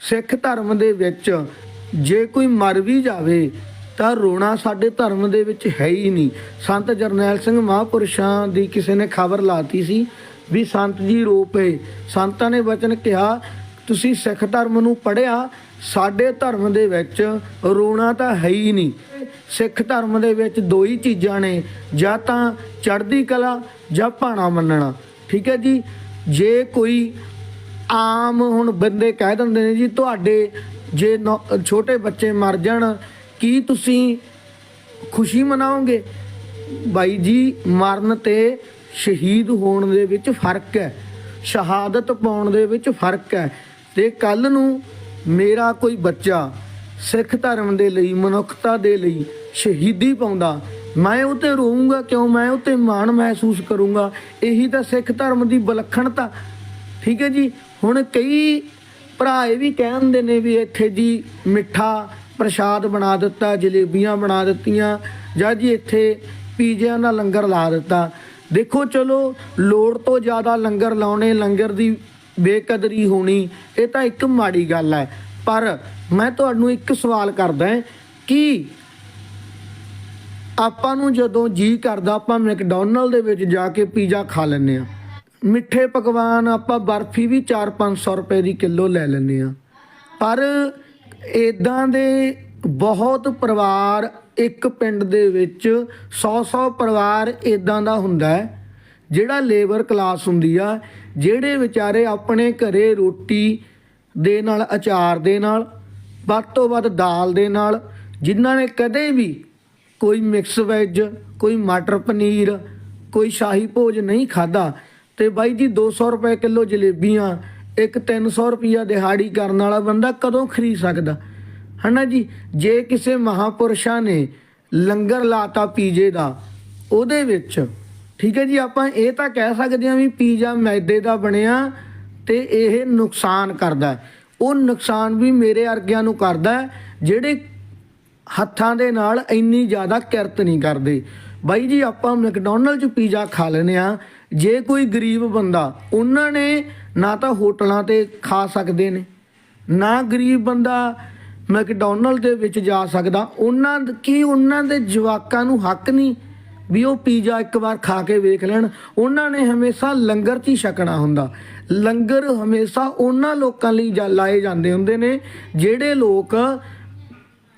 ਸਿੱਖ ਧਰਮ ਦੇ ਵਿੱਚ ਜੇ ਕੋਈ ਮਰ ਵੀ ਜਾਵੇ, ਤਾਂ ਰੋਣਾ ਸਾਡੇ ਧਰਮ ਦੇ ਵਿੱਚ ਹੈ ਹੀ ਨਹੀਂ। ਸੰਤ ਜਰਨੈਲ ਸਿੰਘ ਮਹਾਂਪੁਰਸ਼ਾਂ ਦੀ ਕਿਸੇ ਨੇ ਖਬਰ ਲਾਤੀ ਸੀ ਵੀ ਸੰਤ ਜੀ ਰੋ ਪਏ। ਸੰਤਾਂ ਨੇ ਵਚਨ ਕਿਹਾ, ਤੁਸੀਂ ਸਿੱਖ ਧਰਮ ਨੂੰ ਪੜਿਆ ਸਾਡੇ ਧਰਮ ਦੇ ਵਿੱਚ ਰੋਣਾ ਤਾਂ ਹੈ ਹੀ ਨਹੀਂ। ਸਿੱਖ ਧਰਮ ਦੇ ਵਿੱਚ ਦੋ ਹੀ ਚੀਜ਼ਾਂ ਨੇ, ਜਾਂ ਤਾਂ ਚੜ੍ਹਦੀ ਕਲਾ ਜਾਂ ਭਾਣਾ ਮੰਨਣਾ। ਠੀਕ ਹੈ ਜੀ? ਜੇ ਕੋਈ ਆਮ ਹੁਣ ਬੰਦੇ ਕਹਿ ਦਿੰਦੇ ਨੇ ਜੀ, ਤੁਹਾਡੇ ਜੇ ਨੌ- ਛੋਟੇ ਬੱਚੇ ਮਰ ਜਾਣ, ਕੀ ਤੁਸੀਂ ਖੁਸ਼ੀ ਮਨਾਓਗੇ? ਬਾਈ ਜੀ, ਮਰਨ ਤੇ ਸ਼ਹੀਦ ਹੋਣ ਦੇ ਵਿੱਚ ਫ਼ਰਕ ਹੈ। ਸ਼ਹਾਦਤ ਪਾਉਣ ਦੇ ਵਿੱਚ ਫ਼ਰਕ ਹੈ। ਤੇ ਕੱਲ ਨੂੰ ਮੇਰਾ ਕੋਈ ਬੱਚਾ ਸਿੱਖ ਧਰਮ ਦੇ ਲਈ, ਮਨੁੱਖਤਾ ਦੇ ਲਈ ਸ਼ਹੀਦੀ ਪਾਉਂਦਾ, ਮੈਂ ਉਹ ਤੇ ਰੋਊਂਗਾ ਕਿਉਂ? ਮੈਂ ਉਹ ਤੇ ਮਾਣ ਮਹਿਸੂਸ ਕਰੂੰਗਾ। ਇਹੀ ਤਾਂ ਸਿੱਖ ਧਰਮ ਦੀ ਵਿਲੱਖਣਤਾ। ਠੀਕ ਹੈ ਜੀ? ਹੁਣ ਕਈ ਭਰਾ ਇਹ ਵੀ ਕਹਿੰਦੇ ਨੇ ਵੀ ਇੱਥੇ ਜੀ ਮਿੱਠਾ ਪ੍ਰਸ਼ਾਦ ਬਣਾ ਦਿੱਤਾ, ਜਲੇਬੀਆਂ ਬਣਾ ਦਿੱਤੀਆਂ, ਜਾਂ ਜੀ ਇੱਥੇ ਪੀਜ਼ਿਆਂ ਦਾ ਲੰਗਰ ਲਾ ਦਿੱਤਾ। ਦੇਖੋ ਚਲੋ, ਲੋੜ ਤੋਂ ਜ਼ਿਆਦਾ ਲੰਗਰ ਲਾਉਣੇ, ਲੰਗਰ ਦੀ ਬੇਕਦਰੀ ਹੋਣੀ, ਇਹ ਤਾਂ ਇੱਕ ਮਾੜੀ ਗੱਲ ਹੈ। ਪਰ ਮੈਂ ਤੁਹਾਨੂੰ ਇੱਕ ਸਵਾਲ ਕਰਦਾ ਕਿ ਆਪਾਂ ਨੂੰ ਜਦੋਂ ਜੀ ਕਰਦਾ ਆਪਾਂ ਮੈਕਡੋਨਲਡ ਦੇ ਵਿੱਚ ਜਾ ਕੇ ਪੀਜ਼ਾ ਖਾ ਲੈਂਦੇ ਆ ਮਿੱਠੇ ਪਕਵਾਨ ਆਪਾਂ ਬਰਫੀ ਵੀ 4-500 ਰੁਪਏ ਦੀ ਕਿਲੋ ਲੈ ਲੈਂਦੇ ਆ ਪਰ ਇਦਾਂ ਦੇ ਬਹੁਤ ਪਰਿਵਾਰ ਇੱਕ ਪਿੰਡ ਦੇ ਵਿੱਚ 100-100 ਪਰਿਵਾਰ ਇਦਾਂ ਦਾ ਹੁੰਦਾ ਹੈ, ਜਿਹੜਾ ਲੇਬਰ ਕਲਾਸ ਹੁੰਦੀ ਆ, ਜਿਹੜੇ ਵਿਚਾਰੇ ਆਪਣੇ ਘਰੇ ਰੋਟੀ ਦੇ ਨਾਲ, ਅਚਾਰ ਦੇ ਨਾਲ, ਵੱਧ ਤੋਂ ਵੱਧ ਦਾਲ ਦੇ ਨਾਲ, ਜਿਨ੍ਹਾਂ ਨੇ ਕਦੇ ਵੀ ਕੋਈ ਮਿਕਸ ਵੈਜ ਕੋਈ ਮਟਰ ਪਨੀਰ, ਕੋਈ ਸ਼ਾਹੀ ਭੋਜ ਨਹੀਂ ਖਾਦਾ ਤੇ ਬਾਈ ਜੀ 200 ਰੁਪਏ ਕਿਲੋ ਜਲੇਬੀਆਂ, ਇੱਕ 300 ਰੁਪਿਆ ਦਿਹਾੜੀ ਕਰਨ ਵਾਲਾ ਬੰਦਾ ਕਦੋਂ ਖਰੀਦ ਸਕਦਾ? ਹਨਾ ਜੀ, ਜੇ ਕਿਸੇ ਮਹਾਪੁਰਸ਼ਾਂ ਨੇ ਲੰਗਰ ਲਾਤਾ ਪੀਜੇ ਦਾ ਉਹਦੇ ਵਿੱਚ, ਠੀਕ ਹੈ ਜੀ, ਆਪਾਂ ਇਹ ਤਾਂ ਕਹਿ ਸਕਦੇ ਹਾਂ ਵੀ ਪੀਜ਼ਾ ਮੈਦੇ ਦਾ ਬਣਿਆ ਤੇ ਇਹ ਨੁਕਸਾਨ ਕਰਦਾ ਉਹ ਨੁਕਸਾਨ ਵੀ ਮੇਰੇ ਅਰਗਿਆਂ ਨੂੰ ਕਰਦਾ ਜਿਹੜੇ ਹੱਥਾਂ ਦੇ ਨਾਲ ਇੰਨੀ ਜ਼ਿਆਦਾ ਕਿਰਤ ਨਹੀਂ ਕਰਦੇ। ਬਾਈ ਜੀ, ਆਪਾਂ ਮੈਕਡੋਨਲਡ 'ਚ ਪੀਜ਼ਾ ਖਾ ਲੈਨੇ ਆ ਜੇ ਕੋਈ ਗਰੀਬ ਬੰਦਾ, ਉਹਨਾਂ ਨੇ ਨਾ ਤਾਂ ਹੋਟਲਾਂ ਤੇ ਖਾ ਸਕਦੇ ਨੇ, ਨਾ ਗਰੀਬ ਬੰਦਾ ਮੈਕਡੋਨਲਡ ਦੇ ਵਿੱਚ ਜਾ ਸਕਦਾ। ਉਹਨਾਂ ਕੀ ਉਹਨਾਂ ਦੇ ਜਵਾਕਾਂ ਨੂੰ ਹੱਕ ਨਹੀਂ ਵੀ ਉਹ ਪੀਜ਼ਾ ਇੱਕ ਵਾਰ ਖਾ ਕੇ ਵੇਖ ਲੈਣ? ਉਹਨਾਂ ਨੇ ਹਮੇਸ਼ਾ ਲੰਗਰ 'ਚ ਹੀ ਛਕਣਾ ਹੁੰਦਾ। ਲੰਗਰ ਹਮੇਸ਼ਾ ਉਹਨਾਂ ਲੋਕਾਂ ਲਈ ਜਾ- ਲਾਏ ਜਾਂਦੇ ਹੁੰਦੇ ਨੇ, ਜਿਹੜੇ ਲੋਕ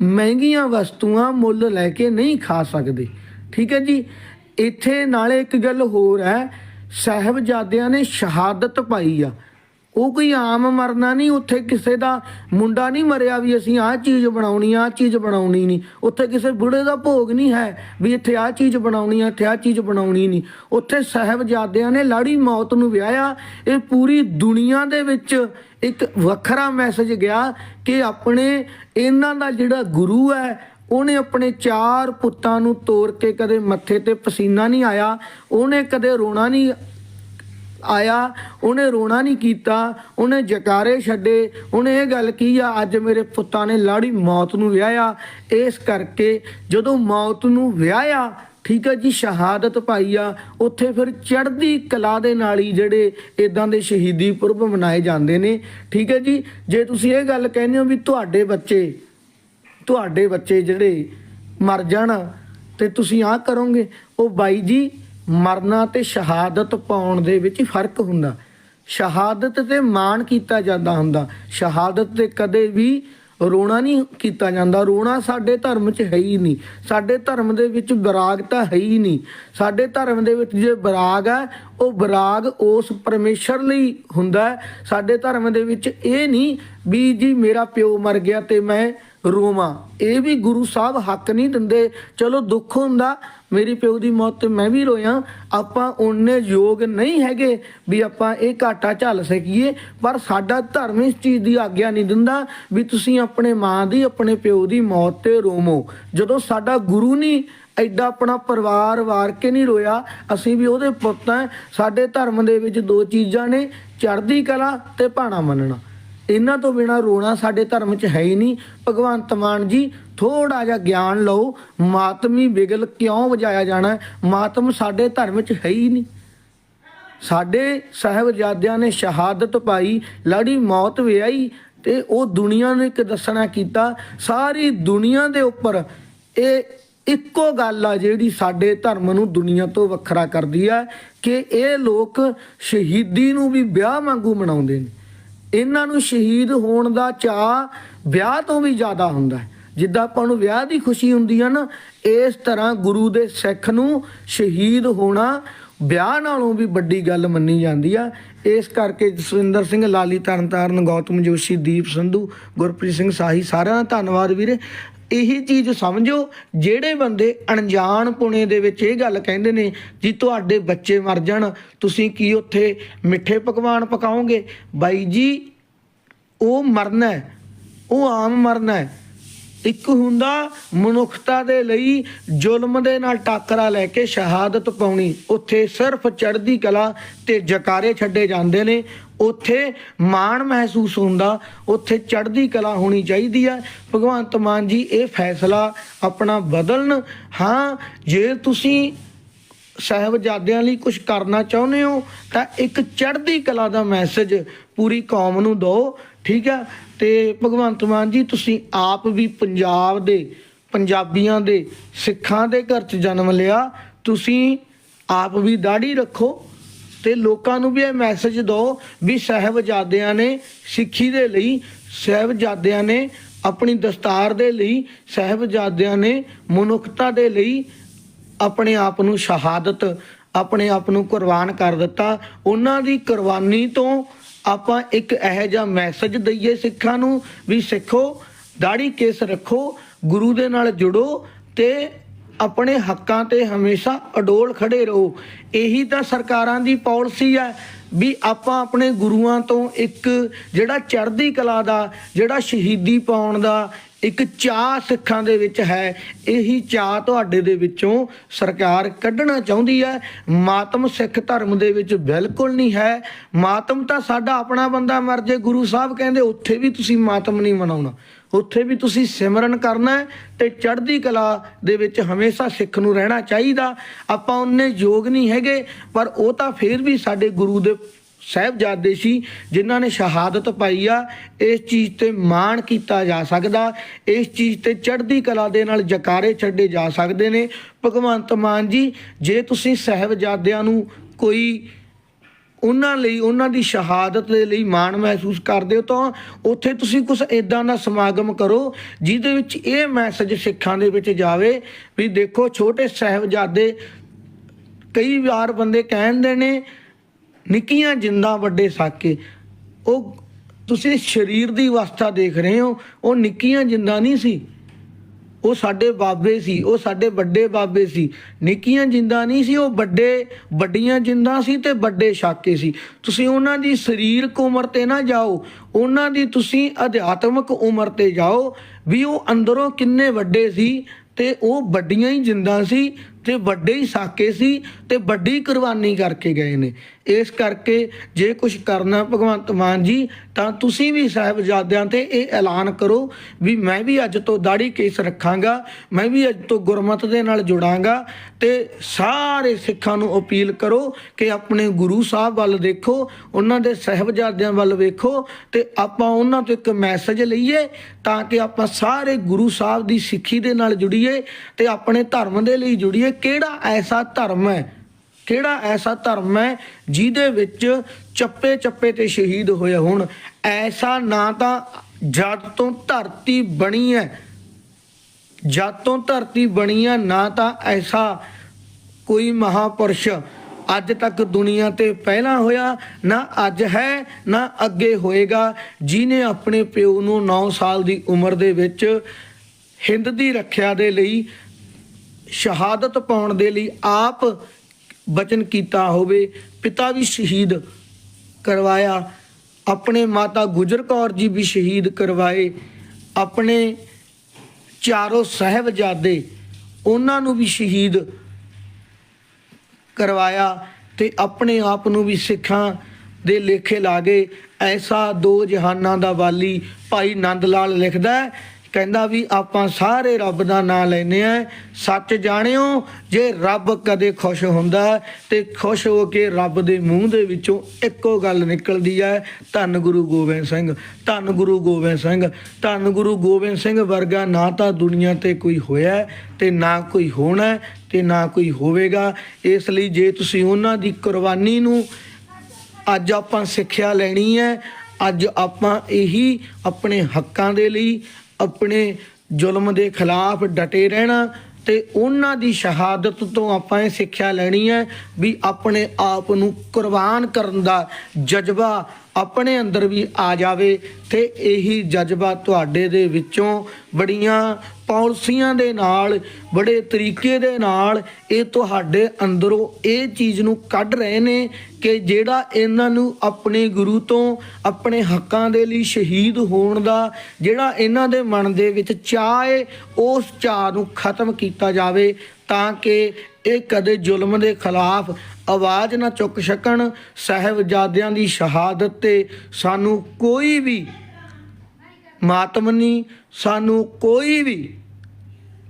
ਮਹਿੰਗੀਆਂ ਵਸਤੂਆਂ ਮੁੱਲ ਲੈ ਕੇ ਨਹੀਂ ਖਾ ਸਕਦੇ। ਠੀਕ ਹੈ ਜੀ? ਇੱਥੇ ਨਾਲੇ ਇੱਕ ਗੱਲ ਹੋਰ ਹੈ, ਸਾਹਿਬਜ਼ਾਦਿਆਂ ਨੇ ਸ਼ਹਾਦਤ ਪਾਈ ਆ। ਉਹ ਕੋਈ ਆਮ ਮਰਨਾ ਨਹੀਂ, ਉੱਥੇ ਕਿਸੇ ਦਾ ਮੁੰਡਾ ਨਹੀਂ ਮਰਿਆ ਵੀ ਅਸੀਂ ਆਹ ਚੀਜ਼ ਬਣਾਉਣੀ ਆ ਆਹ ਚੀਜ਼ ਬਣਾਉਣੀ ਨਹੀਂ। ਉੱਥੇ ਕਿਸੇ ਬੁੜੇ ਦਾ ਭੋਗ ਨਹੀਂ ਹੈ ਵੀ ਇੱਥੇ ਆਹ ਚੀਜ਼ ਬਣਾਉਣੀ ਆ, ਇੱਥੇ ਆਹ ਚੀਜ਼ ਬਣਾਉਣੀ ਨਹੀਂ। ਉੱਥੇ ਸਾਹਿਬਜ਼ਾਦਿਆਂ ਨੇ ਲਾੜੀ ਮੌਤ ਨੂੰ ਵਿਆਹਿਆ। ਇਹ ਪੂਰੀ ਦੁਨੀਆ ਦੇ ਵਿੱਚ ਇੱਕ ਵੱਖਰਾ ਮੈਸੇਜ ਗਿਆ ਕਿ ਆਪਣੇ ਇਹਨਾਂ ਦਾ ਜਿਹੜਾ ਗੁਰੂ ਹੈ ਉਹਨੇ ਆਪਣੇ ਚਾਰ ਪੁੱਤਾਂ ਨੂੰ ਤੋੜ ਕੇ ਕਦੇ ਮੱਥੇ ਤੇ ਪਸੀਨਾ ਨਹੀਂ ਆਇਆ, ਉਹਨੇ ਕਦੇ ਰੋਣਾ ਨਹੀਂ ਆਇਆ, ਉਹਨੇ ਰੋਣਾ ਨਹੀਂ ਕੀਤਾ, ਉਹਨੇ ਜਕਾਰੇ ਛੱਡੇ, ਉਹਨੇ ਇਹ ਗੱਲ ਕੀ ਆ, ਅੱਜ ਮੇਰੇ ਪੁੱਤਾਂ ਨੇ ਲਾੜੀ ਮੌਤ ਨੂੰ ਵਿਆਹਿਆ। ਇਸ ਕਰਕੇ ਜਦੋਂ ਮੌਤ ਨੂੰ ਵਿਆਹਿਆ, ਠੀਕ ਹੈ ਜੀ, ਸ਼ਹਾਦਤ ਪਾਈ ਆ, ਉੱਥੇ ਫਿਰ ਚੜ੍ਹਦੀ ਕਲਾ ਦੇ ਨਾਲ ਹੀ ਜਿਹੜੇ ਇਦਾਂ ਦੇ ਸ਼ਹੀਦੀ ਪੁਰਬ ਮਨਾਏ ਜਾਂਦੇ ਨੇ। ਠੀਕ ਹੈ ਜੀ, ਜੇ ਤੁਸੀਂ ਇਹ ਗੱਲ ਕਹਿੰਦੇ ਹੋ ਵੀ ਤੁਹਾਡੇ ਬੱਚੇ ਤੁਹਾਡੇ ਬੱਚੇ ਜਿਹੜੇ ਮਰ ਜਾਣ ਤੇ ਤੁਸੀਂ ਆਹ ਕਰੋਗੇ, ਉਹ ਬਾਈ ਜੀ ਮਰਨਾ ਤੇ ਸ਼ਹਾਦਤ ਪਾਉਣ ਦੇ ਵਿੱਚ ਫ਼ਰਕ ਹੁੰਦਾ। ਸ਼ਹਾਦਤ ਤੇ ਮਾਣ ਕੀਤਾ ਜਾਂਦਾ ਹੁੰਦਾ। ਸ਼ਹਾਦਤ ਤੇ ਕਦੇ ਵੀ ਰੋਣਾ ਨਹੀਂ ਕੀਤਾ ਜਾਂਦਾ। ਰੋਣਾ ਸਾਡੇ ਧਰਮ 'ਚ ਹੈ ਹੀ ਨਹੀਂ। ਸਾਡੇ ਧਰਮ ਦੇ ਵਿੱਚ ਵਿਰਾਗ ਤਾਂ ਹੈ ਹੀ ਨਹੀਂ। ਸਾਡੇ ਧਰਮ ਦੇ ਵਿੱਚ ਜੇ ਵਿਰਾਗ ਹੈ, ਉਹ ਵਿਰਾਗ ਉਸ ਪਰਮੇਸ਼ਰ ਲਈ ਹੁੰਦਾ ਸਾਡੇ ਧਰਮ ਦੇ ਵਿੱਚ ਇਹ ਨਹੀਂ ਵੀ ਜੀ ਮੇਰਾ ਪਿਓ ਮਰ ਗਿਆ ਤੇ ਮੈਂ ਰੋਵਾਂ। ਇਹ ਵੀ ਗੁਰੂ ਸਾਹਿਬ ਹੱਕ ਨਹੀਂ ਦਿੰਦੇ। ਚਲੋ ਦੁੱਖ ਹੁੰਦਾ, ਮੇਰੀ ਪਿਓ ਦੀ ਮੌਤ ਤੇ ਮੈਂ ਵੀ ਰੋਇਆ। ਆਪਾਂ ਉਹਨੇ ਯੋਗ ਨਹੀਂ ਹੈਗੇ ਵੀ ਆਪਾਂ ਇਹ ਘਾਟਾ ਝੱਲ ਸਕੀਏ, ਪਰ ਸਾਡਾ ਧਰਮ ਇਸ ਚੀਜ਼ ਦੀ ਆਗਿਆ ਨਹੀਂ ਦਿੰਦਾ ਵੀ ਤੁਸੀਂ ਆਪਣੇ ਮਾਂ ਦੀ, ਆਪਣੇ ਪਿਓ ਦੀ ਮੌਤ ਤੇ ਰੋਵੋ। ਜਦੋਂ ਸਾਡਾ ਗੁਰੂ ਨਹੀਂ, ਐਡਾ ਆਪਣਾ ਪਰਿਵਾਰ ਵਾਰ ਕੇ ਨਹੀਂ ਰੋਇਆ, ਅਸੀਂ ਵੀ ਉਹਦੇ ਪੁੱਤ ਆ ਸਾਡੇ ਧਰਮ ਦੇ ਵਿੱਚ ਦੋ ਚੀਜ਼ਾਂ ਨੇ, ਚੜ੍ਹਦੀ ਕਲਾ ਤੇ ਭਾਣਾ ਮੰਨਣਾ। ਇਹਨਾਂ ਤੋਂ ਬਿਨਾ ਰੋਣਾ ਸਾਡੇ ਧਰਮ 'ਚ ਹੈ ਹੀ ਨਹੀਂ। ਭਗਵੰਤ ਮਾਨ ਜੀ ਥੋੜਾ ਜਿਹਾ ਗਿਆਨ ਲਓ। ਮਾਤਮੀ ਬਿਗਲ ਕਿਉਂ ਵਜਾਇਆ ਜਾਣਾ? ਮਾਤਮ ਸਾਡੇ ਧਰਮ 'ਚ ਹੈ ਹੀ ਨਹੀਂ। ਸਾਡੇ ਸਾਹਿਬਜ਼ਾਦਿਆਂ ਨੇ ਸ਼ਹਾਦਤ ਪਾਈ, ਲੜੀ ਮੌਤ ਵਿਆਹੀ ਤੇ ਉਹ ਦੁਨੀਆ ਨੂੰ ਇੱਕ ਦੱਸਣਾ ਕੀਤਾ। ਸਾਰੀ ਦੁਨੀਆ ਦੇ ਉੱਪਰ ਇਹ ਇੱਕੋ ਗੱਲ ਆ ਜਿਹੜੀ ਸਾਡੇ ਧਰਮ ਨੂੰ ਦੁਨੀਆ ਤੋਂ ਵੱਖਰਾ ਕਰਦੀ ਆ, ਕਿ ਇਹ ਲੋਕ ਸ਼ਹੀਦੀ ਨੂੰ ਵੀ ਵਿਆਹ ਵਾਂਗੂ ਮਨਾਉਂਦੇ ਨੇ। ਇਹਨਾਂ ਨੂੰ ਸ਼ਹੀਦ ਹੋਣ ਦਾ ਚਾਹ ਵਿਆਹ ਤੋਂ ਵੀ ਜ਼ਿਆਦਾ ਹੁੰਦਾ ਹੈ। ਜਿੱਦਾਂ ਆਪਾਂ ਨੂੰ ਵਿਆਹ ਦੀ ਖੁਸ਼ੀ ਹੁੰਦੀ ਹੈ ਨਾ, ਇਸ ਤਰ੍ਹਾਂ ਗੁਰੂ ਦੇ ਸਿੱਖ ਨੂੰ ਸ਼ਹੀਦ ਹੋਣਾ ਵਿਆਹ ਨਾਲੋਂ ਵੀ ਵੱਡੀ ਗੱਲ ਮੰਨੀ ਜਾਂਦੀ ਆ। ਇਸ ਕਰਕੇ ਜਸਵਿੰਦਰ ਸਿੰਘ, ਲਾਲੀ ਤਰਨਤਾਰਨ, ਗੌਤਮ ਜੋਸ਼ੀ, ਦੀਪ ਸੰਧੂ, ਗੁਰਪ੍ਰੀਤ ਸਿੰਘ ਸਾਹੀ ਸਾਰਿਆਂ ਦਾ ਧੰਨਵਾਦ ਵੀਰੇ। ਇਹੀ ਚੀਜ਼ ਸਮਝੋ, ਜਿਹੜੇ ਬੰਦੇ ਅਣਜਾਣ ਪੁਣੇ ਦੇ ਵਿੱਚ ਇਹ ਗੱਲ ਕਹਿੰਦੇ ਨੇ ਜੀ ਤੁਹਾਡੇ ਬੱਚੇ ਮਰ ਜਾਣ, ਤੁਸੀਂ ਕੀ ਉੱਥੇ ਮਿੱਠੇ ਪਕਵਾਨ ਪਕਾਓਗੇ? ਬਾਈ ਜੀ, ਉਹ ਮਰਨਾ ਹੈ, ਉਹ ਆਮ ਮਰਨਾ ਹੈ। ਇੱਕ ਹੁੰਦਾ ਮਨੁੱਖਤਾ ਦੇ ਲਈ ਜ਼ੁਲਮ ਦੇ ਨਾਲ ਟਾਕਰਾ ਲੈ ਕੇ ਸ਼ਹਾਦਤ ਪਾਉਣੀ। ਉੱਥੇ ਸਿਰਫ ਚੜ੍ਹਦੀ ਕਲਾ ਤੇ ਜਕਾਰੇ ਛੱਡੇ ਜਾਂਦੇ ਨੇ। ਉੱਥੇ ਮਾਣ ਮਹਿਸੂਸ ਹੁੰਦਾ, ਉੱਥੇ ਚੜ੍ਹਦੀ ਕਲਾ ਹੋਣੀ ਚਾਹੀਦੀ ਹੈ ਭਗਵੰਤ ਮਾਨ ਜੀ, ਇਹ ਫੈਸਲਾ ਆਪਣਾ ਬਦਲਣ। ਹਾਂ, ਜੇ ਤੁਸੀਂ ਸਾਹਿਬਜ਼ਾਦਿਆਂ ਲਈ ਕੁਝ ਕਰਨਾ ਚਾਹੁੰਦੇ ਹੋ, ਤਾਂ ਇੱਕ ਚੜ੍ਹਦੀ ਕਲਾ ਦਾ ਮੈਸੇਜ ਪੂਰੀ ਕੌਮ ਨੂੰ ਦਿਓ, ਠੀਕ ਹੈ ਤੇ ਭਗਵੰਤ ਮਾਨ ਜੀ, ਤੁਸੀਂ ਆਪ ਵੀ ਪੰਜਾਬ ਦੇ, ਪੰਜਾਬੀਆਂ ਦੇ, ਸਿੱਖਾਂ ਦੇ ਘਰ 'ਚ ਜਨਮ ਲਿਆ। ਤੁਸੀਂ ਆਪ ਵੀ ਦਾੜੀ ਰੱਖੋ ਤੇ ਲੋਕਾਂ ਨੂੰ ਵੀ ਇਹ ਮੈਸੇਜ ਦਿਓ ਵੀ ਸਾਹਿਬਜ਼ਾਦਿਆਂ ਨੇ ਸਿੱਖੀ ਦੇ ਲਈ, ਸਾਹਿਬਜ਼ਾਦਿਆਂ ਨੇ ਆਪਣੀ ਦਸਤਾਰ ਦੇ ਲਈ, ਸਾਹਿਬਜ਼ਾਦਿਆਂ ਨੇ ਮਨੁੱਖਤਾ ਦੇ ਲਈ ਆਪਣੇ ਆਪ ਨੂੰ ਸ਼ਹਾਦਤ, ਆਪਣੇ ਆਪ ਨੂੰ ਕੁਰਬਾਨ ਕਰ ਦਿੱਤਾ। ਉਹਨਾਂ ਦੀ ਕੁਰਬਾਨੀ ਤੋਂ ਆਪਾਂ ਇੱਕ ਇਹੋ ਜਿਹਾ ਮੈਸੇਜ ਦਈਏ ਸਿੱਖਾਂ ਨੂੰ ਵੀ ਸਿੱਖੋ, ਦਾੜੀ ਕੇਸ ਰੱਖੋ, ਗੁਰੂ ਦੇ ਨਾਲ ਜੁੜੋ ਤੇ ਆਪਣੇ ਹੱਕਾਂ ਤੇ ਹਮੇਸ਼ਾ ਅਡੋਲ ਖੜੇ ਰਹੋ। ਇਹੀ ਤਾਂ ਸਰਕਾਰਾਂ ਦੀ ਪਾਲਿਸੀ ਹੈ ਵੀ ਆਪਾਂ ਆਪਣੇ ਗੁਰੂਆਂ ਤੋਂ ਇੱਕ ਜਿਹੜਾ ਚੜ੍ਹਦੀ ਕਲਾ ਦਾ, ਜਿਹੜਾ ਸ਼ਹੀਦੀ ਪਾਉਣ ਦਾ ਇੱਕ ਚਾਹ ਸਿੱਖਾਂ ਦੇ ਵਿੱਚ ਹੈ। ਇਹੀ ਚਾਹ ਤੁਹਾਡੇ ਦੇ ਵਿੱਚੋਂ ਸਰਕਾਰ ਕੱਢਣਾ ਚਾਹੁੰਦੀ ਹੈ। ਮਾਤਮ ਸਿੱਖ ਧਰਮ ਦੇ ਵਿੱਚ ਬਿਲਕੁਲ ਨਹੀਂ ਹੈ। ਮਾਤਮ ਤਾਂ ਸਾਡਾ ਆਪਣਾ ਬੰਦਾ ਮਰ ਜੇ, ਗੁਰੂ ਸਾਹਿਬ ਕਹਿੰਦੇ ਉੱਥੇ ਵੀ ਤੁਸੀਂ ਮਾਤਮ ਨਹੀਂ ਮਨਾਉਣਾ। ਉੱਥੇ ਵੀ ਤੁਸੀਂ ਸਿਮਰਨ ਕਰਨਾ ਹੈ ਤੇ ਚੜ੍ਹਦੀ ਕਲਾ ਦੇ ਵਿੱਚ ਹਮੇਸ਼ਾ ਸਿੱਖ ਨੂੰ ਰਹਿਣਾ ਚਾਹੀਦਾ। ਆਪਾਂ ਉਹਨੇ ਯੋਗ ਨਹੀਂ ਹੈਗੇ, ਪਰ ਉਹ ਤਾਂ ਫੇਰ ਵੀ ਸਾਡੇ ਗੁਰੂ ਦੇ ਸਾਹਿਬਜ਼ਾਦੇ ਸੀ, ਜਿਨ੍ਹਾਂ ਨੇ ਸ਼ਹਾਦਤ ਪਾਈ ਆ, ਇਸ ਚੀਜ਼ ਤੇ ਮਾਣ ਕੀਤਾ ਜਾ ਸਕਦਾ, ਇਸ ਚੀਜ਼ ਤੇ ਚੜ੍ਹਦੀ ਕਲਾ ਦੇ ਨਾਲ ਜਕਾਰੇ ਛੱਡੇ ਜਾ ਸਕਦੇ ਨੇ। ਭਗਵੰਤ ਮਾਨ ਜੀ, ਜੇ ਤੁਸੀਂ ਸਾਹਿਬਜ਼ਾਦਿਆਂ ਨੂੰ ਕੋਈ ਉਹਨਾਂ ਲਈ, ਉਹਨਾਂ ਦੀ ਸ਼ਹਾਦਤ ਦੇ ਲਈ ਮਾਣ ਮਹਿਸੂਸ ਕਰਦੇ ਹੋ, ਤਾਂ ਉੱਥੇ ਤੁਸੀਂ ਕੁਝ ਇਦਾਂ ਦਾ ਸਮਾਗਮ ਕਰੋ, ਜਿਹਦੇ ਵਿੱਚ ਇਹ ਮੈਸੇਜ ਸਿੱਖਾਂ ਦੇ ਵਿੱਚ ਜਾਵੇ ਵੀ ਦੇਖੋ, ਛੋਟੇ ਸਾਹਿਬਜ਼ਾਦੇ ਕਈ ਵਾਰ ਬੰਦੇ ਕਹਿੰਦੇ ਨੇ ਨਿੱਕੀਆਂ ਜਿੰਦਾਂ ਵੱਡੇ ਸਾਕੇ, ਉਹ ਤੁਸੀਂ ਸਰੀਰ ਦੀ ਅਵਸਥਾ ਦੇਖ ਰਹੇ ਹੋ, ਉਹ ਨਿੱਕੀਆਂ ਜਿੰਦਾਂ ਨਹੀਂ ਸੀ। ਉਹ ਸਾਡੇ ਬਾਬੇ ਸੀ, ਉਹ ਸਾਡੇ ਵੱਡੇ ਬਾਬੇ ਸੀ। ਨਿੱਕੀਆਂ ਜਿੰਦਾਂ ਨਹੀਂ ਸੀ, ਉਹ ਵੱਡੇ, ਵੱਡੀਆਂ ਜਿੰਦਾਂ ਸੀ ਤੇ ਵੱਡੇ ਸਾਕੇ ਸੀ। ਤੁਸੀਂ ਉਹਨਾਂ ਦੀ ਸਰੀਰਕ ਉਮਰ ਤੇ ਨਾ ਜਾਓ, ਉਹਨਾਂ ਦੀ ਤੁਸੀਂ ਅਧਿਆਤਮਕ ਉਮਰ ਤੇ ਜਾਓ ਵੀ ਉਹ ਅੰਦਰੋਂ ਕਿੰਨੇ ਵੱਡੇ ਸੀ ਤੇ ਉਹ ਵੱਡੀਆਂ ਹੀ ਜਿੰਦਾਂ ਸੀ ਤੇ ਵੱਡੇ ਹੀ ਸਾਕੇ ਸੀ ਤੇ ਵੱਡੀ ਕੁਰਬਾਨੀ ਕਰਕੇ ਗਏ ਨੇ। ਇਸ ਕਰਕੇ ਜੇ ਕੁਝ ਕਰਨਾ ਭਗਵੰਤ ਮਾਨ ਜੀ, ਤਾਂ ਤੁਸੀਂ ਵੀ ਸਾਹਿਬਜ਼ਾਦਿਆਂ ਤੇ ਇਹ ਐਲਾਨ ਕਰੋ ਵੀ ਮੈਂ ਵੀ ਅੱਜ ਤੋਂ ਦਾੜੀ ਕੇਸ ਰੱਖਾਂਗਾ, ਮੈਂ ਵੀ ਅੱਜ ਤੋਂ ਗੁਰਮਤ ਦੇ ਨਾਲ ਜੁੜਾਂਗਾ ਤੇ ਸਾਰੇ ਸਿੱਖਾਂ ਨੂੰ ਅਪੀਲ ਕਰੋ ਕਿ ਆਪਣੇ ਗੁਰੂ ਸਾਹਿਬ ਵੱਲ ਦੇਖੋ, ਉਹਨਾਂ ਦੇ ਸਾਹਿਬਜ਼ਾਦਿਆਂ ਵੱਲ ਵੇਖੋ ਤੇ ਆਪਾਂ ਉਹਨਾਂ ਤੋਂ ਇੱਕ ਮੈਸੇਜ ਲਈਏ ਤਾਂ ਕਿ ਆਪਾਂ ਸਾਰੇ ਗੁਰੂ ਸਾਹਿਬ ਦੀ ਸਿੱਖੀ ਦੇ ਨਾਲ ਜੁੜੀਏ ਤੇ ਆਪਣੇ ਧਰਮ ਦੇ ਲਈ ਜੁੜੀਏ ਕਿਹੜਾ ਐਸਾ ਧਰਮ ਹੈ? ਕਿਹੜਾ ਐਸਾ ਧਰਮ ਹੈ ਜਿਹਦੇ ਵਿੱਚ ਚੱਪੇ ਚੱਪੇ ਤੇ ਸ਼ਹੀਦ ਹੋਏ ਹੋਣ? ਐਸਾ ਨਾ ਤਾਂ ਜਦ ਤੋਂ ਧਰਤੀ ਬਣੀ ਹੈ। ਜਦ ਤੋਂ ਧਰਤੀ ਬਣੀ ਹੈ, ਨਾ ਤਾਂ ਐਸਾ ਕੋਈ ਮਹਾਪੁਰਸ਼ ਅੱਜ ਤੱਕ ਦੁਨੀਆ ਤੇ ਪਹਿਲਾਂ ਹੋਇਆ, ਨਾ ਅੱਜ ਹੈ, ਨਾ ਅੱਗੇ ਹੋਏਗਾ ਜਿਨੇ ਆਪਣੇ ਪਿਓ ਨੂੰ 9 ਸਾਲ ਦੀ ਉਮਰ ਦੇ ਵਿੱਚ ਹਿੰਦ ਦੀ ਰੱਖਿਆ ਦੇ ਲਈ ਸ਼ਹਾਦਤ ਪਾਉਣ ਦੇ ਲਈ ਆਪ ਬਚਨ ਕੀਤਾ ਹੋਵੇ, ਪਿਤਾ ਵੀ ਸ਼ਹੀਦ ਕਰਵਾਇਆ, ਆਪਣੇ ਮਾਤਾ ਗੁਜਰ ਕੌਰ ਜੀ ਵੀ ਸ਼ਹੀਦ ਕਰਵਾਏ, ਆਪਣੇ ਚਾਰੋਂ ਸਾਹਿਬਜ਼ਾਦੇ ਉਹਨਾਂ ਨੂੰ ਵੀ ਸ਼ਹੀਦ ਕਰਵਾਇਆ ਤੇ ਆਪਣੇ ਆਪ ਨੂੰ ਵੀ ਸਿੱਖਾਂ ਦੇ ਲੇਖੇ ਲਾ ਗਏ ਐਸਾ ਦੋ ਜਹਾਨਾਂ ਦਾ ਵਾਲੀ ਭਾਈ ਨੰਦ ਲਾਲ ਲਿਖਦਾ ਹੈ ਕਹਿੰਦਾ ਵੀ ਆਪਾਂ ਸਾਰੇ ਰੱਬ ਦਾ ਨਾਮ ਲੈਨੇ ਆ ਸੱਚ ਜਾਣਿਓ, ਜੇ ਰੱਬ ਕਦੇ ਖੁਸ਼ ਹੁੰਦਾ ਹੈ, ਤੇ ਖੁਸ਼ ਹੋ ਕੇ ਰੱਬ ਦੇ ਮੂੰਹ ਦੇ ਵਿੱਚੋਂ ਇੱਕੋ ਗੱਲ ਨਿਕਲਦੀ ਹੈ, ਧੰਨ ਗੁਰੂ ਗੋਬਿੰਦ ਸਿੰਘ। ਧੰਨ ਗੁਰੂ ਗੋਬਿੰਦ ਸਿੰਘ, ਧੰਨ ਗੁਰੂ ਗੋਬਿੰਦ ਸਿੰਘ ਵਰਗਾ ਨਾ ਤਾਂ ਦੁਨੀਆ ਤੇ ਕੋਈ ਹੋਇਆ ਹੈ, ਤੇ ਨਾ ਕੋਈ ਹੋਣਾ ਹੈ, ਤੇ ਨਾ ਕੋਈ ਹੋਵੇਗਾ। ਇਸ ਲਈ ਜੇ ਤੁਸੀਂ ਉਹਨਾਂ ਦੀ ਕੁਰਬਾਨੀ ਨੂੰ ਅੱਜ ਆਪਾਂ ਸਿੱਖਿਆ ਲੈਣੀ ਹੈ, ਅੱਜ ਆਪਾਂ ਇਹੀ ਆਪਣੇ ਹੱਕਾਂ ਦੇ ਲਈ ਆਪਣੇ ਜ਼ੁਲਮ ਦੇ ਖਿਲਾਫ ਡਟੇ ਰਹਿਣਾ ਤੇ ਉਹਨਾਂ ਦੀ ਸ਼ਹਾਦਤ ਤੋਂ ਆਪਾਂ ਇਹ ਸਿੱਖਿਆ ਲੈਣੀ ਹੈ ਵੀ ਆਪਣੇ ਆਪ ਨੂੰ ਕੁਰਬਾਨ ਕਰਨ ਦਾ ਜਜ਼ਬਾ ਆਪਣੇ ਅੰਦਰ ਵੀ ਆ ਜਾਵੇ ਤੇ ਇਹੀ ਜਜ਼ਬਾ ਤੁਹਾਡੇ ਦੇ ਵਿੱਚੋਂ ਬੜੀਆਂ ਪਾਲਿਸੀਆਂ ਦੇ ਨਾਲ, ਬੜੇ ਤਰੀਕੇ ਦੇ ਨਾਲ ਇਹ ਤੁਹਾਡੇ ਅੰਦਰੋਂ ਇਹ ਚੀਜ਼ ਨੂੰ ਕੱਢ ਰਹੇ ਨੇ ਕਿ ਜਿਹੜਾ ਇਹਨਾਂ ਨੂੰ ਆਪਣੇ ਗੁਰੂ ਤੋਂ, ਆਪਣੇ ਹੱਕਾਂ ਦੇ ਲਈ ਸ਼ਹੀਦ ਹੋਣ ਦਾ, ਜਿਹੜਾ ਇਹਨਾਂ ਦੇ ਮਨ ਦੇ ਵਿੱਚ ਚਾਹ ਹੈ ਉਸ ਚਾਹ ਨੂੰ ਖਤਮ ਕੀਤਾ ਜਾਵੇ ਤਾਂ ਕਿ ਇਹ ਕਦੇ ਜ਼ੁਲਮ ਦੇ ਖਿਲਾਫ ਆਵਾਜ਼ ਨਾ ਚੁੱਕ ਸਕਣ, ਸਾਹਿਬਜ਼ਾਦਿਆਂ ਦੀ ਸ਼ਹਾਦਤ ਤੇ ਸਾਨੂੰ ਕੋਈ ਵੀ ਮਾਤਮਨੀ ਸਾਨੂੰ ਕੋਈ ਵੀ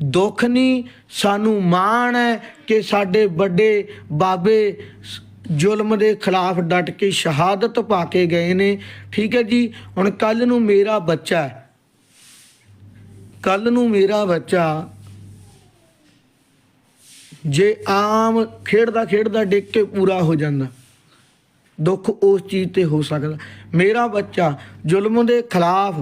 ਦੁੱਖ ਨਹੀਂ, ਸਾਨੂੰ ਮਾਣ ਹੈ ਕਿ ਸਾਡੇ ਵੱਡੇ ਬਾਬੇ ਜ਼ੁਲਮ ਦੇ ਖਿਲਾਫ ਡਟ ਕੇ ਸ਼ਹਾਦਤ ਪਾ ਕੇ ਗਏ ਨੇ। ਠੀਕ ਹੈ ਜੀ, ਹੁਣ ਕੱਲ ਨੂੰ ਮੇਰਾ ਬੱਚਾ ਕੱਲ ਨੂੰ ਮੇਰਾ ਬੱਚਾ ਜੇ ਆਮ ਖੇਡਦਾ ਖੇਡਦਾ ਡਿੱਗ ਕੇ ਪੂਰਾ ਹੋ ਜਾਂਦਾ। ਦੁੱਖ ਉਸ ਚੀਜ਼ ਤੇ ਹੋ ਸਕਦਾ। ਮੇਰਾ ਬੱਚਾ ਜ਼ੁਲਮ ਦੇ ਖਿਲਾਫ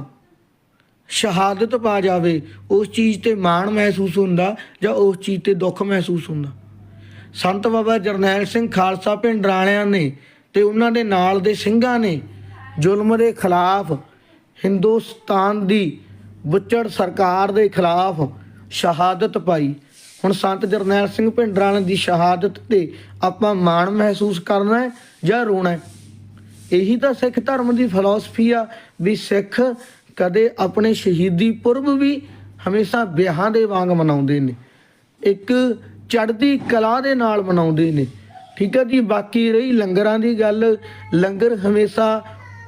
ਸ਼ਹਾਦਤ ਪਾ ਜਾਵੇ, ਉਸ ਚੀਜ਼ ਤੇ ਮਾਣ ਮਹਿਸੂਸ ਹੁੰਦਾ ਜਾਂ ਉਸ ਚੀਜ਼ ਤੇ ਦੁੱਖ ਮਹਿਸੂਸ ਹੁੰਦਾ। ਸੰਤ ਬਾਬਾ ਜਰਨੈਲ ਸਿੰਘ ਖਾਲਸਾ ਪਿੰਡ ਰਾਣਿਆਂ ਨੇ ਤੇ ਉਹਨਾਂ ਦੇ ਨਾਲ ਦੇ ਸਿੰਘਾਂ ਨੇ ਜ਼ੁਲਮ ਦੇ ਖਿਲਾਫ ਹਿੰਦੁਸਤਾਨ ਦੀ ਬੁੱਚੜ ਸਰਕਾਰ ਦੇ ਖਿਲਾਫ ਸ਼ਹਾਦਤ ਪਾਈ। ਹੁਣ ਸੰਤ ਜਰਨੈਲ ਸਿੰਘ ਪਿੰਡ ਦੀ ਸ਼ਹਾਦਤ ਤੇ ਆਪਾਂ ਮਾਣ ਮਹਿਸੂਸ ਕਰਨਾ ਹੈ ਜਾਂ ਰੋਣਾ ਹੈ? ਇਹੀ ਤਾਂ ਸਿੱਖ ਧਰਮ ਦੀ ਫਿਲਾਸਫੀ ਆ ਵੀ ਸਿੱਖ ਕਦੇ ਆਪਣੇ ਸ਼ਹੀਦੀ ਪੁਰਬ ਵੀ ਹਮੇਸ਼ਾ ਵਿਆਹਾਂ ਦੇ ਵਾਂਗ ਮਨਾਉਂਦੇ ਨੇ। ਇੱਕ ਚੜ੍ਹਦੀ ਕਲਾ ਦੇ ਨਾਲ ਮਨਾਉਂਦੇ ਨੇ। ਠੀਕ ਹੈ ਜੀ, ਬਾਕੀ ਰਹੀ ਲੰਗਰਾਂ ਦੀ ਗੱਲ। ਲੰਗਰ ਹਮੇਸ਼ਾ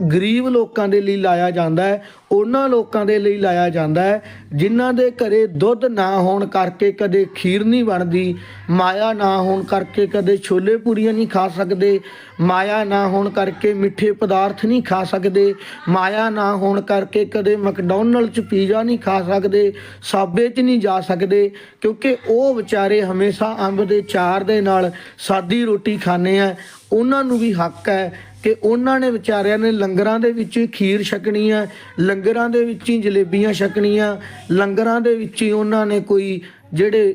ਗਰੀਬ ਲੋਕਾਂ ਦੇ ਲਈ ਲਾਇਆ ਜਾਂਦਾ ਹੈ, ਉਹਨਾਂ ਲੋਕਾਂ ਦੇ ਲਈ ਲਾਇਆ ਜਾਂਦਾ ਹੈ, ਜਿਨ੍ਹਾਂ ਦੇ ਘਰੇ ਦੁੱਧ ਨਾ ਹੋਣ ਕਰਕੇ ਕਦੇ ਖੀਰ ਨਹੀਂ ਬਣਦੀ, ਮਾਇਆ ਨਾ ਹੋਣ ਕਰਕੇ ਕਦੇ ਛੋਲੇ ਪੂਰੀਆਂ ਨਹੀਂ ਖਾ ਸਕਦੇ, ਮਾਇਆ ਨਾ ਹੋਣ ਕਰਕੇ ਮਿੱਠੇ ਪਦਾਰਥ ਨਹੀਂ ਖਾ ਸਕਦੇ, ਮਾਇਆ ਨਾ ਹੋਣ ਕਰਕੇ ਕਦੇ ਮੈਕਡੋਨਲਡ ਚ ਪੀਜ਼ਾ ਨਹੀਂ ਖਾ ਸਕਦੇ, ਸਾਬੇ ਚ ਨਹੀਂ ਜਾ ਸਕਦੇ, ਕਿਉਂਕਿ ਉਹ ਵਿਚਾਰੇ ਹਮੇਸ਼ਾ ਅੰਬ ਦੇ ਚਾਰ ਦੇ ਨਾਲ ਸਾਦੀ ਰੋਟੀ ਖਾਣੇ ਆ, ਉਹਨਾਂ ਨੂੰ ਵੀ ਹੱਕ ਹੈ ਕਿ ਉਹਨਾਂ ਨੇ ਵਿਚਾਰਿਆਂ ਨੇ ਲੰਗਰਾਂ ਦੇ ਵਿੱਚ ਹੀ ਖੀਰ ਛਕਣੀ ਆ, ਲੰਗਰਾਂ ਦੇ ਵਿੱਚ ਹੀ ਜਲੇਬੀਆਂ ਛਕਣੀਆਂ, ਲੰਗਰਾਂ ਦੇ ਵਿੱਚ ਹੀ ਉਹਨਾਂ ਨੇ ਕੋਈ ਜਿਹੜੇ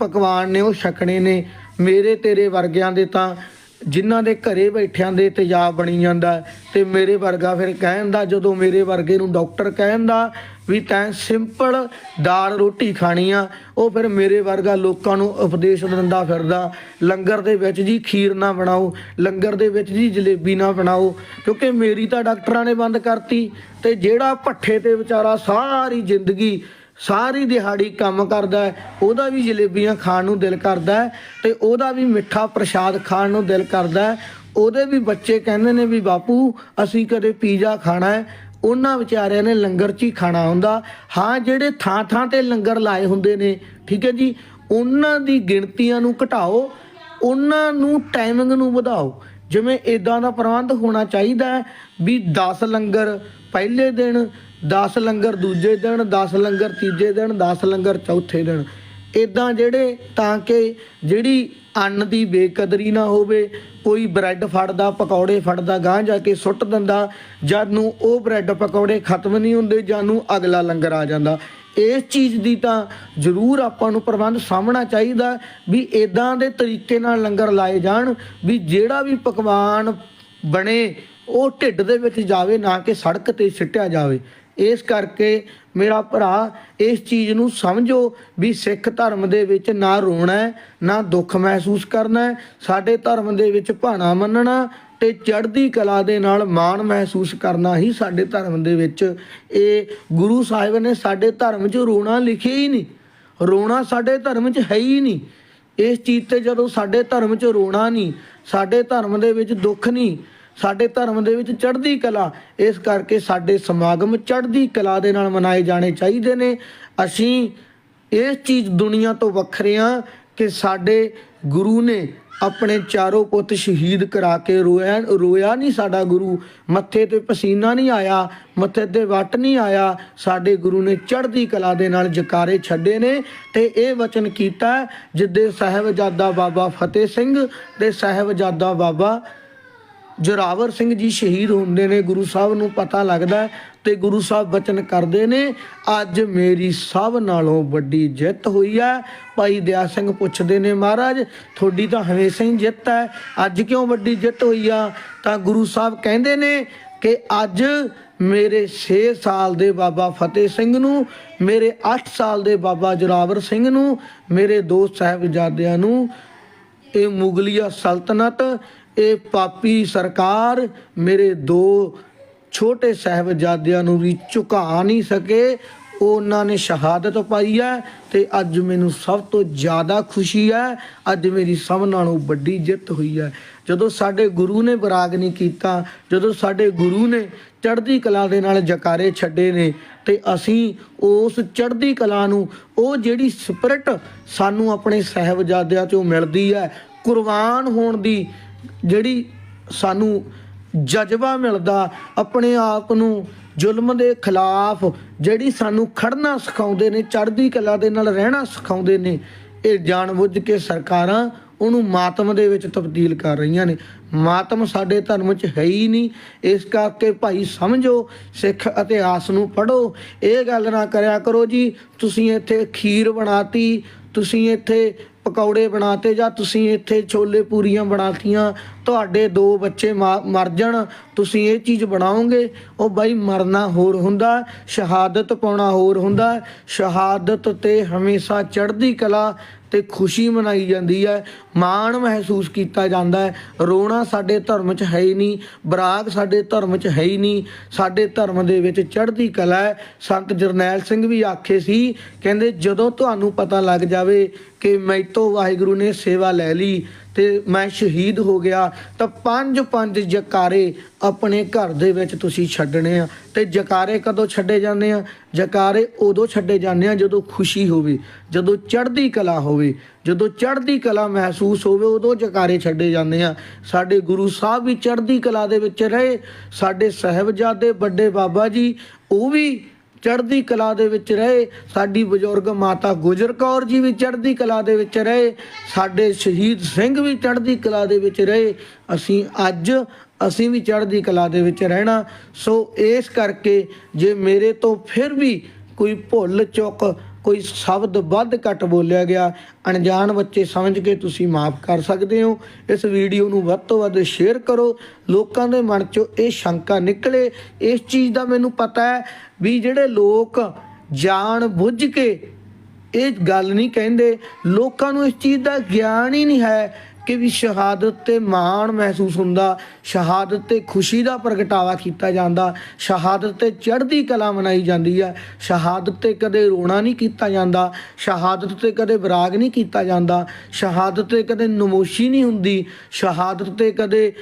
ਪਕਵਾਨ ਨੇ ਉਹ ਛਕਣੇ ਨੇ। ਮੇਰੇ ਤੇਰੇ ਵਰਗਿਆਂ ਦੇ ਤਾਂ ਜਿਨ੍ਹਾਂ ਦੇ ਘਰੇ ਬੈਠਿਆਂ ਦੇ ਤੇਜ਼ਾਬ ਬਣੀ ਜਾਂਦਾ ਹੈ ਤੇ ਮੇਰੇ ਵਰਗਾ ਫਿਰ ਕਹਿਣ ਦਾ, ਜਦੋਂ ਮੇਰੇ ਵਰਗੇ ਨੂੰ ਡਾਕਟਰ ਕਹਿਣ ਦਾ ਵੀ ਤੈਂ ਸਿੰਪਲ ਦਾਲ ਰੋਟੀ ਖਾਣੀ ਆ, ਉਹ ਫਿਰ ਮੇਰੇ ਵਰਗਾ ਲੋਕਾਂ ਨੂੰ ਉਪਦੇਸ਼ ਦਿੰਦਾ ਫਿਰਦਾ, ਲੰਗਰ ਦੇ ਵਿੱਚ ਜੀ ਖੀਰ ਨਾ ਬਣਾਓ, ਲੰਗਰ ਦੇ ਵਿੱਚ ਜੀ ਜਲੇਬੀ ਨਾ ਬਣਾਓ, ਕਿਉਂਕਿ ਮੇਰੀ ਤਾਂ ਡਾਕਟਰਾਂ ਨੇ ਬੰਦ ਕਰਤੀ ਤੇ ਜਿਹੜਾ ਭੱਠੇ ਤੇ ਵਿਚਾਰਾ ਸਾਰੀ ਜ਼ਿੰਦਗੀ, ਸਾਰੀ ਦਿਹਾੜੀ ਕੰਮ ਕਰਦਾ ਉਹਦਾ ਵੀ ਜਲੇਬੀਆਂ ਖਾਣ ਨੂੰ ਦਿਲ ਕਰਦਾ ਹੈ ਤੇ ਉਹਦਾ ਵੀ ਮਿੱਠਾ ਪ੍ਰਸ਼ਾਦ ਖਾਣ ਨੂੰ ਦਿਲ ਕਰਦਾ ਉਹਦੇ ਵੀ ਬੱਚੇ ਕਹਿੰਦੇ ਨੇ ਵੀ ਬਾਪੂ, ਅਸੀਂ ਕਦੇ ਪੀਜ਼ਾ ਖਾਣਾ ਹੈ ਉਹਨਾਂ ਵਿਚਾਰਿਆਂ ਨੇ ਲੰਗਰ 'ਚ ਹੀ ਖਾਣਾ ਹੁੰਦਾ। ਹਾਂ, ਜਿਹੜੇ ਥਾਂ ਥਾਂ ਤੇ ਲੰਗਰ ਲਾਏ ਹੁੰਦੇ ਨੇ, ਠੀਕ ਹੈ ਜੀ, ਉਹਨਾਂ ਦੀ ਗਿਣਤੀਆਂ ਨੂੰ ਘਟਾਓ, ਉਹਨਾਂ ਨੂੰ ਟਾਈਮਿੰਗ ਨੂੰ ਵਧਾਓ। ਜਿਵੇਂ ਇਦਾਂ ਦਾ ਪ੍ਰਬੰਧ ਹੋਣਾ ਚਾਹੀਦਾ ਹੈ ਵੀ 10 ਲੰਗਰ ਪਹਿਲੇ ਦਿਨ 10 ਲੰਗਰ ਦੂਜੇ ਦਿਨ 10 ਲੰਗਰ ਤੀਜੇ ਦਿਨ 10 ਲੰਗਰ ਚੌਥੇ ਦਿਨ। ਇਦਾਂ ਜਿਹੜੇ ਤਾਂ ਕਿ ਜਿਹੜੀ ਅੰਨ ਦੀ ਬੇਕਦਰੀ ਨਾ ਹੋਵੇ, ਕੋਈ ਬ੍ਰੈਡ ਫੜਦਾ, ਪਕੌੜੇ ਫੜਦਾ ਗਾਂ ਜਾ ਕੇ ਸੁੱਟ ਦਿੰਦਾ, ਜਦ ਨੂੰ ਉਹ ਬ੍ਰੈਡ ਪਕੌੜੇ ਖਤਮ ਨਹੀਂ ਹੁੰਦੇ, ਜਦ ਨੂੰ ਅਗਲਾ ਲੰਗਰ ਆ ਜਾਂਦਾ। ਇਸ ਚੀਜ਼ ਦੀ ਤਾਂ ਜ਼ਰੂਰ ਆਪਾਂ ਨੂੰ ਪ੍ਰਬੰਧ ਸਾਹਮਣਾ ਚਾਹੀਦਾ ਵੀ ਇਦਾਂ ਦੇ ਤਰੀਕੇ ਨਾਲ ਲੰਗਰ ਲਾਏ ਜਾਣ, ਵੀ ਜਿਹੜਾ ਵੀ ਪਕਵਾਨ ਬਣੇ, ਉਹ ਢਿੱਡ ਦੇ ਵਿੱਚ ਜਾਵੇ, ਨਾ ਕਿ ਸੜਕ ਤੇ ਸਿੱਟਿਆ ਜਾਵੇ। ਇਸ ਕਰਕੇ ਮੇਰਾ ਭਰਾ, ਇਸ ਚੀਜ਼ ਨੂੰ ਸਮਝੋ ਵੀ ਸਿੱਖ ਧਰਮ ਦੇ ਵਿੱਚ ਨਾ ਰੋਣਾ ਨਾ ਦੁੱਖ ਮਹਿਸੂਸ ਕਰਨਾ ਸਾਡੇ ਧਰਮ ਦੇ ਵਿੱਚ ਭਾਣਾ ਮੰਨਣਾ ਤੇ ਚੜ੍ਹਦੀ ਕਲਾ ਦੇ ਨਾਲ ਮਾਣ ਮਹਿਸੂਸ ਕਰਨਾ ਹੀ ਸਾਡੇ ਧਰਮ ਦੇ ਵਿੱਚ। ਇਹ ਗੁਰੂ ਸਾਹਿਬ ਨੇ ਸਾਡੇ ਧਰਮ 'ਚ ਰੋਣਾ ਲਿਖਿਆ ਹੀ ਨਹੀਂ। ਰੋਣਾ ਸਾਡੇ ਧਰਮ 'ਚ ਹੈ ਹੀ ਨਹੀਂ। ਇਸ ਚੀਜ਼ ਤੇ ਜਦੋਂ ਸਾਡੇ ਧਰਮ 'ਚ ਰੋਣਾ ਨਹੀਂ, ਸਾਡੇ ਧਰਮ ਦੇ ਵਿੱਚ ਦੁੱਖ ਨਹੀਂ ਸਾਡੇ ਧਰਮ ਦੇ ਵਿੱਚ ਚੜ੍ਹਦੀ ਕਲਾ, ਇਸ ਕਰਕੇ ਸਾਡੇ ਸਮਾਗਮ ਚੜ੍ਹਦੀ ਕਲਾ ਦੇ ਨਾਲ ਮਨਾਏ ਜਾਣੇ ਚਾਹੀਦੇ ਨੇ। ਅਸੀਂ ਇਸ ਚੀਜ਼ ਦੁਨੀਆ ਤੋਂ ਵੱਖਰੇ ਹਾਂ ਕਿ ਸਾਡੇ ਗੁਰੂ ਨੇ ਆਪਣੇ ਚਾਰੋਂ ਪੁੱਤ ਸ਼ਹੀਦ ਕਰਾ ਕੇ ਰੋਇਆ ਰੋਇਆ ਨਹੀਂ ਸਾਡਾ ਗੁਰੂ। ਮੱਥੇ ਤੇ ਪਸੀਨਾ ਨਹੀਂ ਆਇਆ, ਮੱਥੇ ਤੇ ਵੱਟ ਨਹੀਂ ਆਇਆ। ਸਾਡੇ ਗੁਰੂ ਨੇ ਚੜ੍ਹਦੀ ਕਲਾ ਦੇ ਨਾਲ ਜਕਾਰੇ ਛੱਡੇ ਨੇ ਤੇ ਇਹ ਵਚਨ ਕੀਤਾ ਜਿੱਦੇ ਸਾਹਿਬਜ਼ਾਦਾ ਬਾਬਾ ਫਤਿਹ ਸਿੰਘ ਤੇ ਸਾਹਿਬਜ਼ਾਦਾ ਬਾਬਾ ਜੋਰਾਵਰ ਸਿੰਘ ਜੀ ਸ਼ਹੀਦ ਹੁੰਦੇ ਨੇ, ਗੁਰੂ ਸਾਹਿਬ ਨੂੰ ਪਤਾ ਲੱਗਦਾ ਹੈ ਤੇ ਗੁਰੂ ਸਾਹਿਬ ਬਚਨ ਕਰਦੇ ਨੇ, ਅੱਜ ਮੇਰੀ ਸਭ ਨਾਲੋਂ ਵੱਡੀ ਜਿੱਤ ਹੋਈ ਆ। ਭਾਈ ਦਿਆ ਸਿੰਘ ਪੁੱਛਦੇ ਨੇ ਮਹਾਰਾਜ, ਤੁਹਾਡੀ ਤਾਂ ਹਮੇਸ਼ਾ ਹੀ ਜਿੱਤ ਹੈ, ਅੱਜ ਕਿਉਂ ਵੱਡੀ ਜਿੱਤ ਹੋਈ ਆ? ਤਾਂ ਗੁਰੂ ਸਾਹਿਬ ਕਹਿੰਦੇ ਨੇ ਕਿ ਅੱਜ ਮੇਰੇ 6 ਸਾਲ ਦੇ ਬਾਬਾ ਫਤਿਹ ਸਿੰਘ ਨੂੰ, ਮੇਰੇ 8 ਸਾਲ ਦੇ ਬਾਬਾ ਜੋਰਾਵਰ ਸਿੰਘ ਨੂੰ, ਮੇਰੇ ਦੋ ਸਾਹਿਬਜ਼ਾਦਿਆਂ ਨੂੰ, ਇਹ ਮੁਗਲੀਆ ਸਲਤਨਤ ਇਹ ਪਾਪੀ ਸਰਕਾਰ, ਮੇਰੇ ਦੋ ਛੋਟੇ ਸਾਹਿਬਜ਼ਾਦਿਆਂ ਨੂੰ ਵੀ ਝੁਕਾ ਨਹੀਂ ਸਕੇ। ਉਹਨਾਂ ਨੇ ਸ਼ਹਾਦਤ ਪਾਈ ਹੈ ਤੇ ਅੱਜ ਮੈਨੂੰ ਸਭ ਤੋਂ ਜ਼ਿਆਦਾ ਖੁਸ਼ੀ ਹੈ। ਅੱਜ ਮੇਰੀ ਸਭ ਨਾਲੋਂ ਵੱਡੀ ਜਿੱਤ ਹੋਈ ਹੈ। ਜਦੋਂ ਸਾਡੇ ਗੁਰੂ ਨੇ ਬਰਾਗ ਨਹੀਂ ਕੀਤਾ, ਜਦੋਂ ਸਾਡੇ ਗੁਰੂ ਨੇ ਚੜ੍ਹਦੀ ਕਲਾ ਦੇ ਨਾਲ ਜਕਾਰੇ ਛੱਡੇ ਨੇ ਤੇ ਅਸੀਂ ਉਸ ਚੜ੍ਹਦੀ ਕਲਾ ਨੂੰ, ਉਹ ਜਿਹੜੀ ਸਪਿਰਿਟ ਸਾਨੂੰ ਆਪਣੇ ਸਾਹਿਬਜ਼ਾਦਿਆਂ ਚੋਂ ਮਿਲਦੀ ਹੈ, ਕੁਰਬਾਨ ਹੋਣ ਦੀ ਜਿਹੜੀ ਸਾਨੂੰ ਜਜ਼ਬਾ ਮਿਲਦਾ ਆਪਣੇ ਆਪ ਨੂੰ ਜ਼ੁਲਮ ਦੇ ਖਿਲਾਫ, ਜਿਹੜੀ ਸਾਨੂੰ ਖੜਨਾ ਸਿਖਾਉਂਦੇ ਨੇ, ਚੜ੍ਹਦੀ ਕਲਾ ਦੇ ਨਾਲ ਰਹਿਣਾ ਸਿਖਾਉਂਦੇ ਨੇ, ਇਹ ਜਾਣਬੁੱਝ ਕੇ ਸਰਕਾਰਾਂ ਉਹਨੂੰ ਮਾਤਮ ਦੇ ਵਿੱਚ ਤਬਦੀਲ ਕਰ ਰਹੀਆਂ ਨੇ। ਮਾਤਮ ਸਾਡੇ ਧਰਮ 'ਚ ਹੈ ਹੀ ਨਹੀਂ। ਇਸ ਕਰਕੇ ਭਾਈ ਸਮਝੋ, ਸਿੱਖ ਇਤਿਹਾਸ ਨੂੰ ਪੜੋ ਇਹ ਗੱਲ ਨਾ ਕਰਿਆ ਕਰੋ ਜੀ, ਤੁਸੀਂ ਇੱਥੇ ਖੀਰ ਬਣਾਤੀ, ਤੁਸੀਂ ਇੱਥੇ ਪਕੌੜੇ ਬਣਾਤੇ ਜਾਂ ਤੁਸੀਂ ਇੱਥੇ ਛੋਲੇ ਪੂਰੀਆਂ ਬਣਾਤੀਆਂ, ਤੁਹਾਡੇ ਦੋ ਬੱਚੇ ਮਾ- ਮਰ ਜਾਣ, ਤੁਸੀਂ ਇਹ ਚੀਜ਼ ਬਣਾਓਗੇ? ਉਹ ਬਾਈ ਮਰਨਾ ਹੋਰ ਹੁੰਦਾ, ਸ਼ਹਾਦਤ ਪਾਉਣਾ ਹੋਰ ਹੁੰਦਾ। ਸ਼ਹਾਦਤ ਤੇ ਹਮੇਸ਼ਾ ਚੜ੍ਹਦੀ ਕਲਾ ਤੇ ਖੁਸ਼ੀ ਮਨਾਈ ਜਾਂਦੀ ਹੈ। ਮਾਣ ਮਹਿਸੂਸ ਕੀਤਾ ਜਾਂਦਾ ਹੈ। ਰੋਣਾ ਸਾਡੇ ਧਰਮ 'ਚ ਹੈ ਹੀ ਨਹੀਂ ਬਰਾਗ ਸਾਡੇ ਧਰਮ 'ਚ ਹੈ ਹੀ ਨਹੀਂ। ਸਾਡੇ ਧਰਮ ਦੇ ਵਿੱਚ ਚੜ੍ਹਦੀ ਕਲਾ ਹੈ। ਸੰਤ ਜਰਨੈਲ ਸਿੰਘ ਵੀ ਆਖੇ ਸੀ, ਕਹਿੰਦੇ ਜਦੋਂ ਤੁਹਾਨੂੰ ਪਤਾ ਲੱਗ ਜਾਵੇ ਕਿ ਮੈਤੋਂ ਵਾਹਿਗੁਰੂ ਨੇ ਸੇਵਾ ਲੈ ਲਈ ਤੇ ਮੈਂ ਸ਼ਹੀਦ ਹੋ ਗਿਆ, ਤਾਂ ਪੰਜ ਪੰਜ ਜਕਾਰੇ ਆਪਣੇ ਘਰ ਦੇ ਵਿੱਚ ਤੁਸੀਂ ਛੱਡਣੇ ਆ। ਤੇ ਜਕਾਰੇ ਕਦੋਂ ਛੱਡੇ ਜਾਂਦੇ ਆ? ਜਕਾਰੇ ਉਦੋਂ ਛੱਡੇ ਜਾਂਦੇ ਆ ਜਦੋਂ ਖੁਸ਼ੀ ਹੋਵੇ, ਜਦੋਂ ਚੜ੍ਹਦੀ ਕਲਾ ਹੋਵੇ, ਜਦੋਂ ਚੜ੍ਹਦੀ ਕਲਾ ਮਹਿਸੂਸ ਹੋਵੇ, ਉਦੋਂ ਜਕਾਰੇ ਛੱਡੇ ਜਾਂਦੇ ਆ। ਸਾਡੇ ਗੁਰੂ ਸਾਹਿਬ ਵੀ ਚੜ੍ਹਦੀ ਕਲਾ ਦੇ ਵਿੱਚ ਰਹੇ, ਸਾਡੇ ਸਾਹਿਬਜ਼ਾਦੇ ਵੱਡੇ ਬਾਬਾ ਜੀ, ਉਹ ਵੀ ਚੜ੍ਹਦੀ ਕਲਾ ਦੇ ਵਿੱਚ ਰਹੇ। ਸਾਡੀ ਬਜ਼ੁਰਗ ਮਾਤਾ ਗੁਜਰ ਕੌਰ ਜੀ ਵੀ ਚੜ੍ਹਦੀ ਕਲਾ ਦੇ ਵਿੱਚ ਰਹੇ। ਸਾਡੇ ਸ਼ਹੀਦ ਸਿੰਘ ਵੀ ਚੜ੍ਹਦੀ ਕਲਾ ਦੇ ਵਿੱਚ ਰਹੇ। ਅਸੀਂ ਅੱਜ, ਅਸੀਂ ਵੀ ਚੜ੍ਹਦੀ ਕਲਾ ਦੇ ਵਿੱਚ ਰਹਿਣਾ। ਸੋ ਇਸ ਕਰਕੇ ਜੇ ਮੇਰੇ ਤੋਂ ਫਿਰ ਵੀ ਕੋਈ ਭੁੱਲ ਚੁੱਕ ਕੋਈ ਸ਼ਬਦ ਵੱਧ ਘੱਟ ਬੋਲਿਆ ਗਿਆ, ਅਣਜਾਣ ਬੱਚੇ ਸਮਝ ਕੇ ਤੁਸੀਂ ਮਾਫ ਕਰ ਸਕਦੇ ਹੋ। ਇਸ ਵੀਡੀਓ ਨੂੰ ਵੱਧ ਤੋਂ ਵੱਧ ਸ਼ੇਅਰ ਕਰੋ। ਲੋਕਾਂ ਦੇ ਮਨ 'ਚੋਂ ਇਹ ਸ਼ੰਕਾ ਨਿਕਲੇ। ਇਸ ਚੀਜ਼ ਦਾ ਮੈਨੂੰ ਪਤਾ ਹੈ ਵੀ ਜਿਹੜੇ ਲੋਕ ਜਾਣ ਬੁੱਝ ਕੇ ਇਹ ਗੱਲ ਨਹੀਂ ਕਹਿੰਦੇ, ਲੋਕਾਂ ਨੂੰ ਇਸ ਚੀਜ਼ ਦਾ ਗਿਆਨ ਹੀ ਨਹੀਂ ਹੈ ਕਿ ਵੀ ਸ਼ਹਾਦਤ ਤੇ ਮਾਣ ਮਹਿਸੂਸ ਹੁੰਦਾ, ਸ਼ਹਾਦਤ ਤੇ ਖੁਸ਼ੀ ਦਾ ਪ੍ਰਗਟਾਵਾ ਕੀਤਾ ਜਾਂਦਾ, ਸ਼ਹਾਦਤ ਤੇ ਚੜ੍ਹਦੀ ਕਲਾ ਮਨਾਈ ਜਾਂਦੀ ਹੈ, ਸ਼ਹਾਦਤ ਤੇ ਕਦੇ ਰੋਣਾ ਨਹੀਂ ਕੀਤਾ ਜਾਂਦਾ, ਸ਼ਹਾਦਤ ਤੇ ਕਦੇ ਵਿਰਾਗ ਨਹੀਂ ਕੀਤਾ ਜਾਂਦਾ, ਸ਼ਹਾਦਤ ਤੇ ਕਦੇ ਨਮੋਸ਼ੀ ਨਹੀਂ ਹੁੰਦੀ, ਸ਼ਹਾਦਤ ਤੇ ਕਦੇ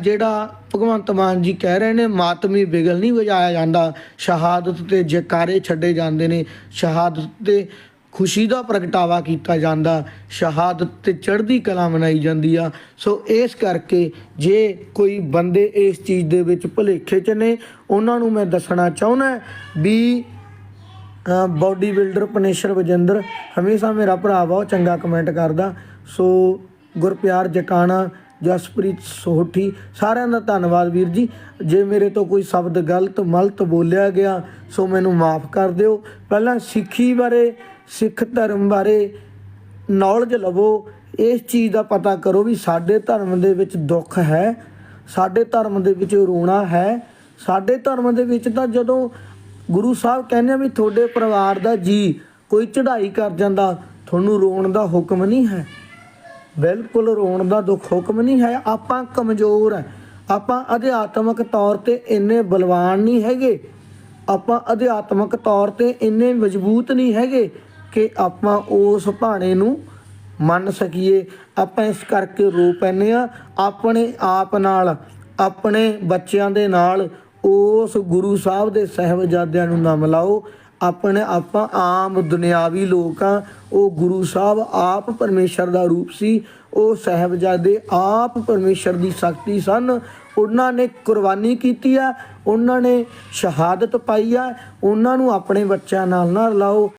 ਜਿਹੜਾ ਭਗਵੰਤ ਮਾਨ ਜੀ ਕਹਿ ਰਹੇ ਨੇ, ਮਾਤਮੀ ਬਿਗਲ ਨਹੀਂ ਵਜਾਇਆ ਜਾਂਦਾ, ਸ਼ਹਾਦਤ ਤੇ ਜਕਾਰੇ ਛੱਡੇ ਜਾਂਦੇ ਨੇ, ਸ਼ਹਾਦਤ ਤੇ ਖੁਸ਼ੀ ਦਾ ਪ੍ਰਗਟਾਵਾ ਕੀਤਾ ਜਾਂਦਾ, ਸ਼ਹਾਦਤ ਤੇ ਚੜ੍ਹਦੀ ਕਲਾ ਮਨਾਈ ਜਾਂਦੀ ਆ। ਸੋ ਇਸ ਕਰਕੇ ਜੇ ਕੋਈ ਬੰਦੇ ਇਸ ਚੀਜ਼ ਦੇ ਵਿੱਚ ਭੁਲੇਖੇ ਚ ਨੇ, ਉਹਨਾਂ ਨੂੰ ਮੈਂ ਦੱਸਣਾ ਚਾਹੁੰਦਾ ਵੀ ਬਾਡੀ ਬਿਲਡਰ ਪਨੇਸ਼ਰ ਵਜਿੰਦਰ ਹਮੇਸ਼ਾ ਮੇਰਾ ਭਰਾ ਬਹੁਤ ਚੰਗਾ ਕਮੈਂਟ ਕਰਦਾ। ਸੋ ਗੁਰਪਿਆਰ ਜਕਾਣਾ ਜਸਪ੍ਰੀਤ ਸੋਹਠੀ, ਸਾਰਿਆਂ ਦਾ ਧੰਨਵਾਦ ਵੀਰ ਜੀ। ਜੇ ਮੇਰੇ ਤੋਂ ਕੋਈ ਸ਼ਬਦ ਗਲਤ, ਮਲਤ ਬੋਲਿਆ ਗਿਆ, ਸੋ ਮੈਨੂੰ ਮਾਫ ਕਰ ਦਿਓ। ਪਹਿਲਾਂ ਸਿੱਖੀ ਬਾਰੇ ਸਿੱਖ ਧਰਮ ਬਾਰੇ ਨੌਲੇਜ ਲਵੋ, ਇਸ ਚੀਜ਼ ਦਾ ਪਤਾ ਕਰੋ ਵੀ ਸਾਡੇ ਧਰਮ ਦੇ ਵਿੱਚ ਦੁੱਖ ਹੈ, ਸਾਡੇ ਧਰਮ ਦੇ ਵਿੱਚ ਰੋਣਾ ਹੈ, ਸਾਡੇ ਧਰਮ ਦੇ ਵਿੱਚ ਤਾਂ ਜਦੋਂ ਗੁਰੂ ਸਾਹਿਬ ਕਹਿੰਦੇ ਆ ਵੀ ਤੁਹਾਡੇ ਪਰਿਵਾਰ ਦਾ ਜੀ ਕੋਈ ਚੜ੍ਹਾਈ ਕਰ ਜਾਂਦਾ, ਤੁਹਾਨੂੰ ਰੋਣ ਦਾ ਹੁਕਮ ਨਹੀਂ ਹੈ। ਬਿਲਕੁਲ ਰੋਣ ਦਾ ਦੁੱਖ ਹੁਕਮ ਨਹੀਂ ਹੈ, ਆਪਾਂ ਕਮਜ਼ੋਰ ਹੈ, ਆਪਾਂ ਅਧਿਆਤਮਿਕ ਤੌਰ ਤੇ ਇੰਨੇ ਬਲਵਾਨ ਨਹੀਂ ਹੈਗੇ, ਆਪਾਂ ਅਧਿਆਤਮਿਕ ਤੌਰ ਤੇ ਇੰਨੇ ਮਜ਼ਬੂਤ ਨਹੀਂ ਹੈਗੇ ਕਿ ਆਪਾਂ ਉਸ ਭਾਣੇ ਨੂੰ ਮੰਨ ਸਕੀਏ। ਆਪਾਂ ਇਸ ਕਰਕੇ ਰੋ ਪੈਨੇ ਆ ਆਪਣੇ ਆਪ ਨਾਲ, ਆਪਣੇ ਬੱਚਿਆਂ ਦੇ ਨਾਲ ਉਸ ਗੁਰੂ ਸਾਹਿਬ ਦੇ ਸਹਿਬਜ਼ਾਦਿਆਂ ਨੂੰ ਨਾ ਮਿਲਾਓ। ਆਪਣੇ ਆਪਾਂ ਆਮ ਦੁਨਿਆਵੀ ਲੋਕ ਆ ਉਹ ਗੁਰੂ ਸਾਹਿਬ ਆਪ ਪਰਮੇਸ਼ਰ ਦਾ ਰੂਪ ਸੀ, ਉਹ ਸਹਿਬਜ਼ਾਦੇ ਆਪ ਪਰਮੇਸ਼ਰ ਦੀ ਸ਼ਕਤੀ ਸਨ। ਉਹਨਾਂ ਨੇ ਕੁਰਬਾਨੀ ਕੀਤੀ ਆ, ਉਹਨਾਂ ਨੇ ਸ਼ਹਾਦਤ ਪਾਈ ਆ, ਉਹਨਾਂ ਨੂੰ ਆਪਣੇ ਬੱਚਿਆਂ ਨਾਲ ਨਾ ਲਾਓ